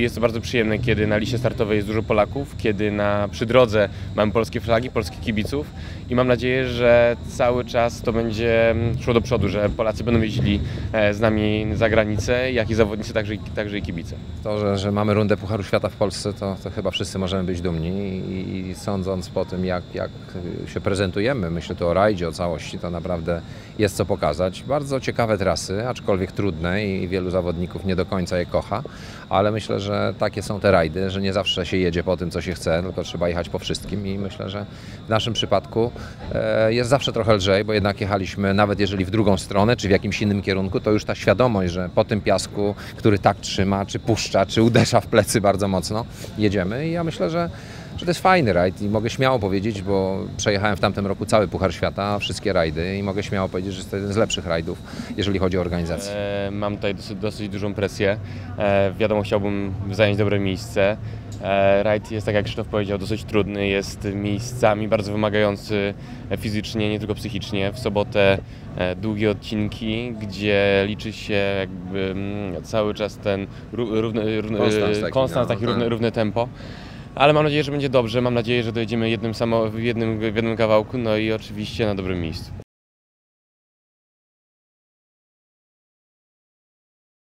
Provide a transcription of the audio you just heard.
Jest to bardzo przyjemne, kiedy na liście startowej jest dużo Polaków, kiedy na, przy drodze mamy polskie flagi, polskich kibiców i mam nadzieję, że cały czas to będzie mm, szło do przodu, że Polacy będą jeździli e, z nami za granicę, jak i zawodnicy, także, także i kibice. To, że, że mamy rundę Pucharu Świata w Polsce, to, to chyba wszyscy możemy być dumni i, i sądząc po tym, jak, jak się prezentujemy, myślę tu o rajdzie, o całości, to naprawdę jest co pokazać. Bardzo ciekawe trasy, aczkolwiek trudne i wielu zawodników nie do końca je kocha, ale myślę, że takie są te rajdy, że nie zawsze się jedzie po tym, co się chce, tylko trzeba jechać po wszystkim i myślę, że w naszym przypadku e, jest zawsze trochę lżej, bo jednak jechaliśmy, nawet jeżeli w drugą stronę, czy w jakimś innym kierunku, to już ta świadomość, że po tym piasku, który tak trzyma, czy puszcza, czy uderza w plecy bardzo mocno, jedziemy i ja myślę, że że to jest fajny rajd i mogę śmiało powiedzieć, bo przejechałem w tamtym roku cały Puchar Świata, wszystkie rajdy i mogę śmiało powiedzieć, że jest to jeden z lepszych rajdów, jeżeli chodzi o organizację. E, Mam tutaj dosyć, dosyć dużą presję. E, Wiadomo, chciałbym zająć dobre miejsce. E, Rajd jest, tak jak Krzysztof powiedział, dosyć trudny, jest miejscami bardzo wymagający fizycznie, nie tylko psychicznie. W sobotę e, długie odcinki, gdzie liczy się jakby mm, cały czas ten ró- równy, równy, Konstans taki, konstans, no, taki tak. równe, równe tempo. Ale mam nadzieję, że będzie dobrze. Mam nadzieję, że dojedziemy jednym samo, w jednym, w jednym kawałku, no i oczywiście na dobrym miejscu.